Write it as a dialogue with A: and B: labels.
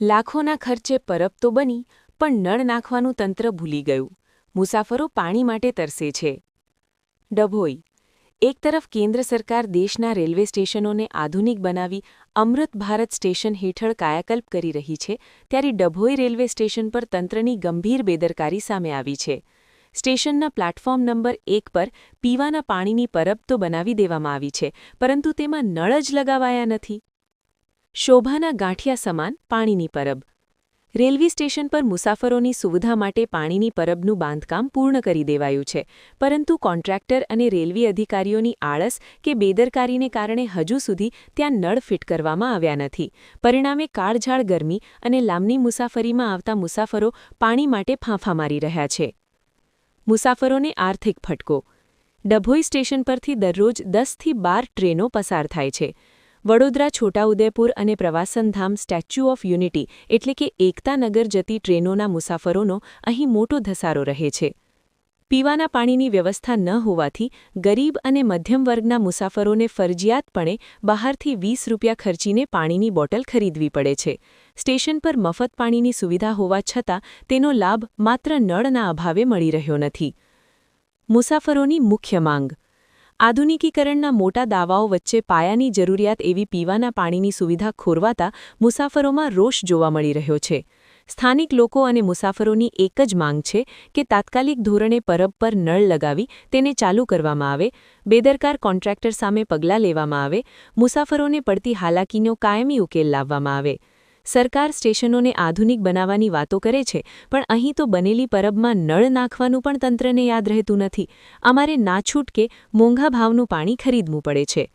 A: લાખોના ખર્ચે પરબ તો બની, પણ નળ નાખવાનું તંત્ર ભૂલી ગયું. મુસાફરો પાણી માટે તરસે છે. ડભોઈ. એક તરફ કેન્દ્ર સરકાર દેશના રેલવે સ્ટેશનોને આધુનિક બનાવી અમૃત ભારત સ્ટેશન હેઠળ કાયાકલ્પ કરી રહી છે, ત્યારે ડભોઈ રેલવે સ્ટેશન પર તંત્રની ગંભીર બેદરકારી સામે આવી છે. સ્ટેશનના પ્લેટફોર્મ નંબર એક પર પીવાના પાણીની પરબ તો બનાવી દેવામાં આવી છે, પરંતુ તેમાં નળ જ લગાવાયા નથી. શોભાના ગાંઠિયા સમાન પાણીની પરબ. રેલવે સ્ટેશન પર મુસાફરોની સુવિધા માટે પાણીની પરબનું બાંધકામ પૂર્ણ કરી દેવાયું છે, પરંતુ કોન્ટ્રાક્ટર અને રેલવે અધિકારીઓની આળસ કે બેદરકારીને કારણે હજુ સુધી ત્યાં નળ ફિટ કરવામાં આવ્યા નથી. પરિણામે કાળઝાળ ગરમી અને લાંબની મુસાફરીમાં આવતા મુસાફરો પાણી માટે ફાંફા મારી રહ્યા છે. મુસાફરોને આર્થિક ફટકો. ડભોઈ સ્ટેશન પરથી દરરોજ દસથી બાર ટ્રેનો પસાર થાય છે. વડોદરા, છોટાઉદેપુર અને પ્રવાસનધામ સ્ટેચ્યુ ઓફ યુનિટી એટલે કે એકતાનગર જતી ટ્રેનોના મુસાફરોનો અહીં મોટો ધસારો રહે છે. પીવાના પાણીની વ્યવસ્થા ન હોવાથી ગરીબ અને મધ્યમ વર્ગના મુસાફરોને ફરજિયાતપણે બહારથી વીસ રૂપિયા ખર્ચીને પાણીની બોટલ ખરીદવી પડે છે. સ્ટેશન પર મફત પાણીની સુવિધા હોવા છતાં તેનો લાભ માત્ર નળના અભાવે મળી રહ્યો નથી. મુસાફરોની મુખ્ય માંગ આધુનિકીકરણના મોટા દાવાઓ વચ્ચે પાયાની જરૂરિયાત એવી પીવાના પાણીની સુવિધા ખોરવાતા મુસાફરોમાં રોષ જોવા મળી રહ્યો છે. સ્થાનિક લોકો અને મુસાફરોની એક જ માંગ છે કે તાત્કાલિક ધોરણે પરબ પર નળ લગાવી તેને ચાલુ કરવામાં આવે, બેદરકાર કોન્ટ્રાક્ટર સામે પગલાં લેવામાં આવે, મુસાફરોને પડતી હાલાકીનો કાયમી ઉકેલ લાવવામાં આવે. સરકાર સ્ટેશનોને આધુનિક બનાવવાની વાતો કરે છે, પણ અહીં તો બનેલી પરબમાં નળ નાખવાનું પણ તંત્રને યાદ રહેતું નથી. અમારે નાછૂટકે મોંઘા ભાવનું પાણી ખરીદવું પડે છે.